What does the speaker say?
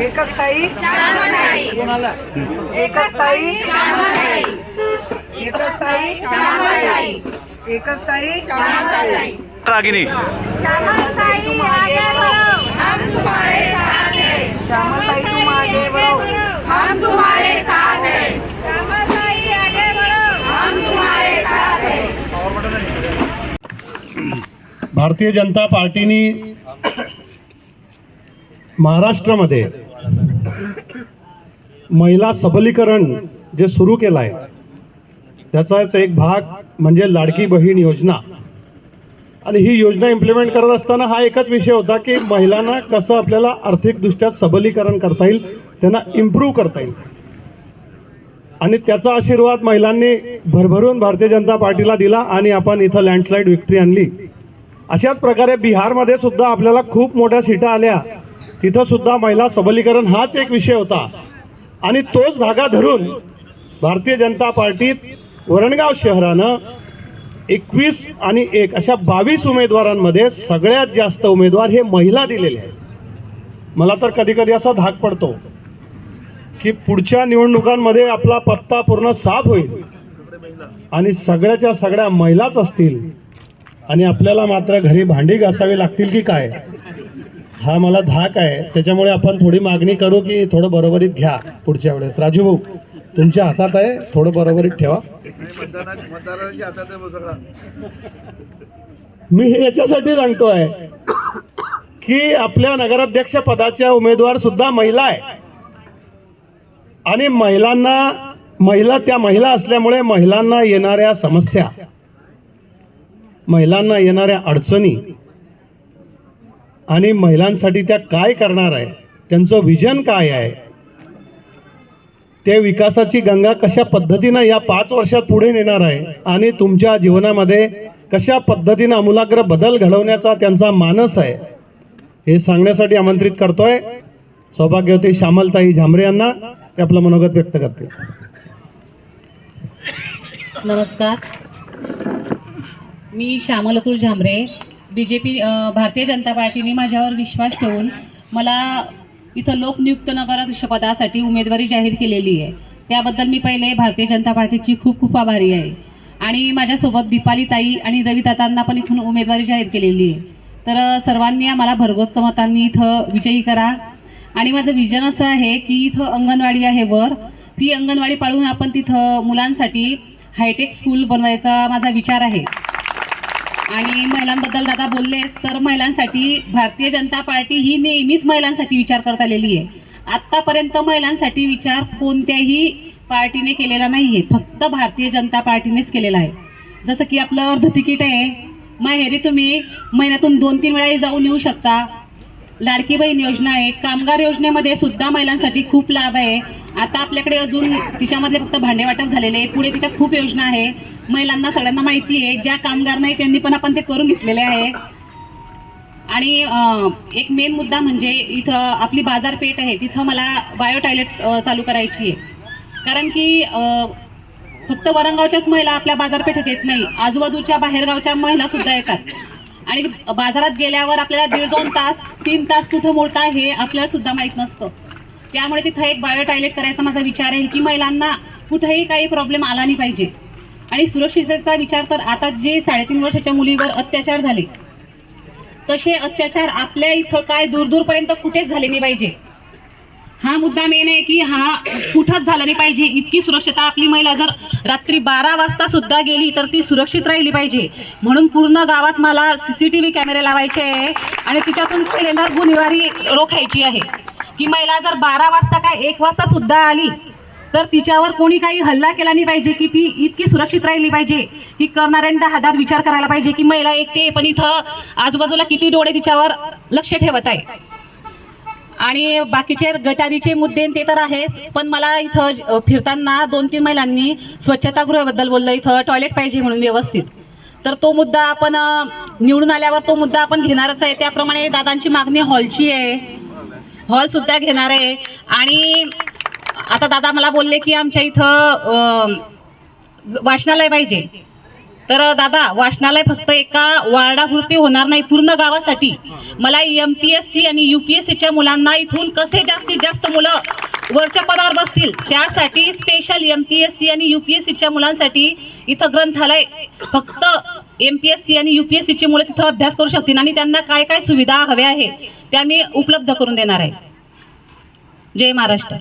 येणार एकच ताई एकच ताई एकच ताई एकच ताई रागिनी। श्यामल तुम आगे बढ़ो। श्यामल ताई तुम आगे बढ़ो हम तुम्हारे साथ हैं श्यामल ताई आगे बढ़ो हम तुम्हारे साथ हैं भारतीय जनता पार्टीनी महाराष्ट्रामध्ये महिला सबलीकरण जे सुरू केलं आहे त्याचाच एक भाग म्हणजे लाडकी बहीण योजना. आणि ही योजना इम्प्लिमेंट करत असताना हा एकच विषय होता की महिलांना कसं आपल्याला आर्थिकदृष्ट्या सबलीकरण करता येईल त्यांना इम्प्रूव्ह करता येईल. आणि त्याचा आशीर्वाद महिलांनी भरभरून भारतीय जनता पार्टीला दिला आणि आपण इथं लँडस्लाईड विक्ट्री आणली. अशाच प्रकारे बिहारमध्ये सुद्धा आपल्याला खूप मोठ्या सीटा आल्या. तिथं सुद्धा महिला सबलीकरण हाच एक विषय होता. आणि तोच धागा धरून भारतीय जनता पार्टीत वरणगाव शहरानं एकवीस आणि एक अशा बावीस उमेदवारांमध्ये सगळ्यात जास्त उमेदवार हे महिला दिलेले आहेत. मला तर कधीकधी असा धाक पडतो की पुढच्या निवडणुकांमध्ये आपला पत्ता पूर्ण साफ होईल आणि सगळ्याच्या सगळ्या महिलाच असतील आणि आपल्याला मात्र घरी भांडी घासावी लागतील की काय? हा मला धाक आहे. त्याच्यामुळे आपण थोडी मागणी करू की थोडं बरोबरीत घ्या पुढच्या वेळेस. राजू भाऊ तुमच्या हातात आहे थोडं बरोबरीत ठेवा. मी हे याच्यासाठी सांगतोय की आपल्या नगराध्यक्ष पदाच्या उमेदवार सुद्धा महिला आहे. आणि महिलांना महिला त्या महिला असल्यामुळे महिलांना येणाऱ्या समस्या महिलांना येणाऱ्या अडचणी आणि महिलांसाठी त्या काय करणार आहे? त्यांचं विजन काय आहे? ते विकासाची गंगा कशा पद्धतीनं या पाच वर्षात पुढे नेणार आहे? आणि तुमच्या जीवनामध्ये कशा पद्धतीनं आमूलाग्र बदल घडवण्याचा त्यांचा मानस आहे? हे सांगण्यासाठी आमंत्रित करतोय सौभाग्यवती श्यामलताई झांबरे यांना. ते आपलं मनोगत व्यक्त करते नमस्कार. मी Shyamal Atul Jhambare B J P Bharatiya Janata पार्टीने माझ्यावर विश्वास ठेवून मला इथं लोकनियुक्त नगराध्यक्ष पदासाठी उमेदवारी जाहीर केलेली आहे. त्याबद्दल मी पहिले भारतीय जनता पार्टीची खूप खूप आभारी आहे. आणि माझ्यासोबत दीपाली ताई आणि रवितातांना पण इथून उमेदवारी जाहीर केलेली आहे. तर सर्वांनी आम्हाला भरघोस मतांनी इथं विजयी करा. आणि माझं विजन असं आहे की इथं अंगणवाडी आहे वर. ती अंगणवाडी पाळून आपण तिथं मुलांसाठी हायटेक स्कूल बनवायचा माझा विचार आहे. आणि महिलांबद्दल दादा बोललेस तर महिलांसाठी भारतीय जनता पार्टी ही नेहमीच महिलांसाठी विचार करत आलेली आहे. आत्तापर्यंत महिलांसाठी विचार कोणत्याही पार्टीने केलेला नाही आहे फक्त भारतीय जनता पार्टीनेच केलेला आहे. जसं की आपलं अर्ध तिकीट आहे. माहेरी तुम्ही महिन्यातून दोन तीन वेळाही जाऊन येऊ शकता. लाडकी बहीण योजना आहे. कामगार योजनेमध्ये सुद्धा महिलांसाठी खूप लाभ आहे. आता आपल्याकडे अजून तिच्यामधले फक्त भांडे वाटप झालेले आहे. पुढे तिच्या खूप योजना आहे. महिलांना सगळ्यांना माहिती आहे ज्या कामगार नाही त्यांनी पण आपण ते करून घेतलेले आहे. आणि एक मेन मुद्दा म्हणजे इथं आपली बाजारपेठ आहे तिथं मला बायो टॉयलेट चालू करायची आहे. कारण की फक्त वरंगावच्याच महिला आपल्या बाजारपेठेत येत नाही आजूबाजूच्या बाहेरगावच्या महिला सुद्धा येतात. आणि बाजारात गेल्यावर आपल्याला दीड दोन तास तीन तास कुठं मोडता हे आपल्याला सुद्धा माहीत नसतं. त्यामुळे तिथं एक बायो टॉयलेट करायचा माझा विचार आहे की महिलांना कुठेही काही प्रॉब्लेम आला नाही पाहिजे. आणि सुरक्षिततेचा विचार तर आता जे साडेतीन वर्षाच्या मुलीवर अत्याचार झाले तसे अत्याचार आपल्या इथं काय दूरदूरपर्यंत कुठेच झाले नाही पाहिजे. हा मुद्दा मेन आहे की हा कुठंच झाला नाही पाहिजे. इतकी सुरक्षता आपली महिला जर रात्री बारा वाजता सुद्धा गेली तर ती सुरक्षित राहिली पाहिजे. म्हणून पूर्ण गावात मला सी सी टी व्ही कॅमेरे लावायचे आहे आणि तिच्यातून पहिल्यांदा गुन्हेगारी रोखायची आहे. की महिला जर बारा वाजता काय एक वाजता सुद्धा आली तर तिच्यावर कोणी काही हल्ला केला नाही पाहिजे की ती इतकी सुरक्षित राहिली पाहिजे. की करणाऱ्यांना हातात विचार करायला पाहिजे की महिला एकटे पण इथं आजूबाजूला किती डोळे तिच्यावर लक्ष ठेवत आहे. आणि बाकीचे गटारीचे मुद्दे ते तर आहेच पण मला इथं फिरताना दोन तीन महिलांनी स्वच्छतागृहाबद्दल बोललं इथं टॉयलेट पाहिजे म्हणून व्यवस्थित. तर तो मुद्दा आपण निवडून आल्यावर तो मुद्दा आपण घेणारच आहे. त्याप्रमाणे दादांची मागणी हॉलची आहे. हॉल सुद्धा घेणार आहे. आणि आता दादा मला बोलले की आमच्या इथं वाचनालय पाहिजे. तर दादा वाचनालय फक्त एका वार्डापुरती होणार नाही पूर्ण गावासाठी. मला एम पी एस सी आणि यू पी एस सीच्या मुलांना इथून कसे जास्तीत जास्त मुलं वरच्या पदावर बसतील त्यासाठी special M P S C आणि यू पी एस सीच्या मुलांसाठी इथं ग्रंथालय. फक्त एम पी एस सी आणि यू पी एस सीची मुलं तिथं अभ्यास करू शकतील आणि त्यांना काय काय सुविधा हव्या आहे त्या मी उपलब्ध करून देणार आहे. जय महाराष्ट्र.